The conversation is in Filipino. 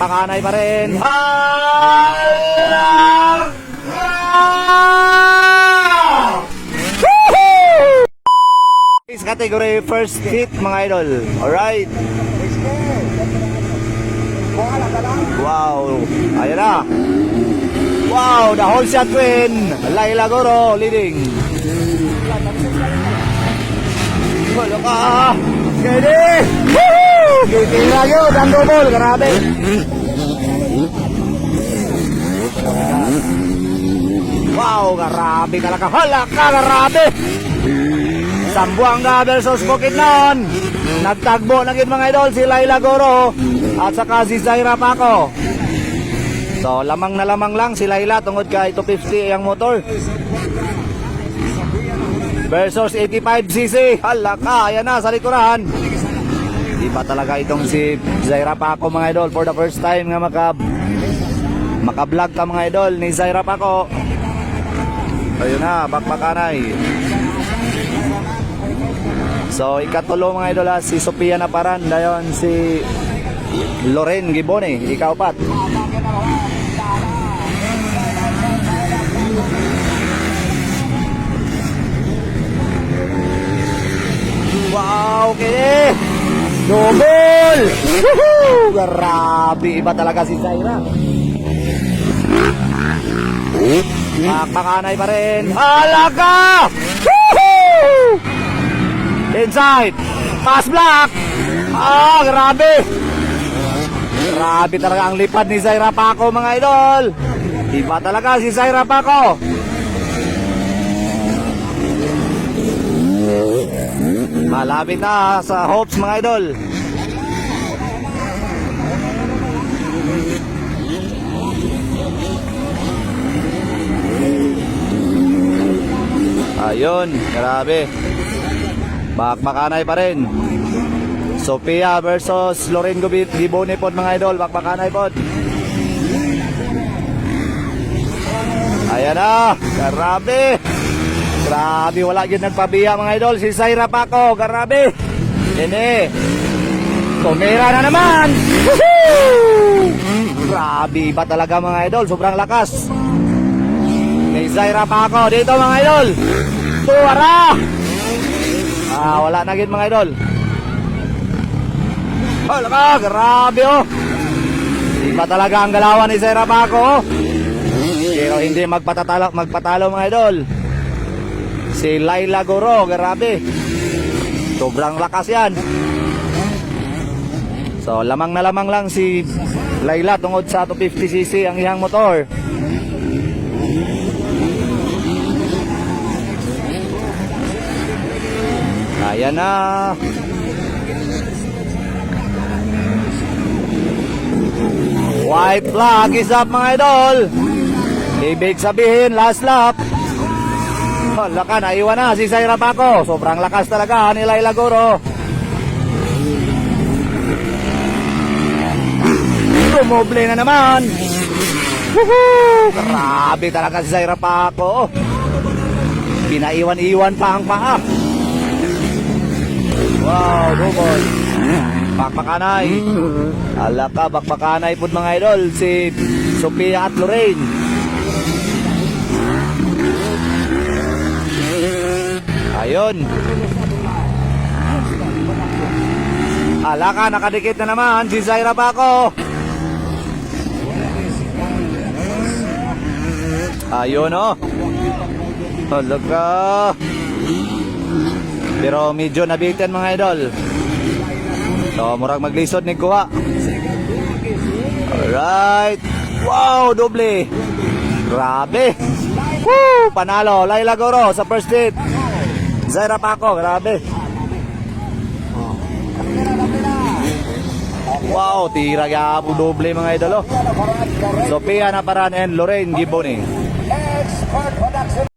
Pakanay pa rin. Is category first hit mga idol. Alright. Wow. Ayan na. Wow, the whole shot win. Laila Goro leading. Wala ka. Kede. Woohoo! Kitira yun. Ang double. Grabe. Wow, grabe talaga. Hala ka, grabe. Sambuanga versus Bukidnon. Nagtagbo na gid mga idol si Laila Goro at saka si Zaira Paco. So, lamang na lamang lang si Laila tungod kay 250 ang motor. Versus 85cc. Hala ka, ayan na sa likuran. Di ba talaga itong si Zaira Paco mga idol for the first time nga maka maka-vlog ka mga idol ni Zaira Paco. Ayun na, bakbakanay. So, ikatulo mga idol ha, si Sophia Naparan, dayon si Loren Gibone, ikaw pat. Wow, okay. Double! Woohoo! Grabe, iba talaga si Zaira. Pakpakanay pa rin. Halaga! Woohoo! Inside. Pass block. Ah, grabe. Grabe talaga ang lipad ni Zaira Paco mga idol. Iba talaga si Zaira Paco. Malapit na sa hopes mga idol. Ayun, grabe. Bakbakanay pa rin. Sophia versus Loren Gibone pod mga idol. Bakbakanay pod. Ayan na. Grabe. Grabe. Wala yun nagpabiya mga idol. Si Zaira Paco. Grabe. Ini. Tumira na naman. Woohoo! Grabe. Iba talaga mga idol. Sobrang lakas. Ni Zaira Paco. Dito mga idol. Tuwara. Ah, wala na gid mga idol. Hala ka, grabe oh. Iba talaga ang galawan ni Sera Paco oh. Pero hindi magpatatalo, magpatalo mga idol. Si Laila Goro, grabe. Sobrang lakas yan. So, lamang na lamang lang si Laila tungod sa 250cc ang iyang motor. Ayan na. White flag is up mga idol. Ibig sabihin, last lap. Hala ka, naiwan na si Zaira Paco. Sobrang lakas talaga ni Laila Goro. Tumoble na naman. Grabe talaga si Zaira Paco. Pinaiwan-iwan pa ang paa. Wow, double. Bakbakanay. Ala ka, bakbakanay po mga idol. Si Sophia at Lorraine. Ayun. Ala ka, nakadikit na naman si Zaira Paco. Ayun oh. Ala ka. Pero medyo nabitin mga idol. So, murag maglisod ni kuha. Alright. Wow, doble. Grabe. Woo! Panalo. Laila Goro sa first hit. Zaira Paco, grabe. Wow, tira gabo doble mga idol. oh. Sophia Naparan and Lorraine Gibone.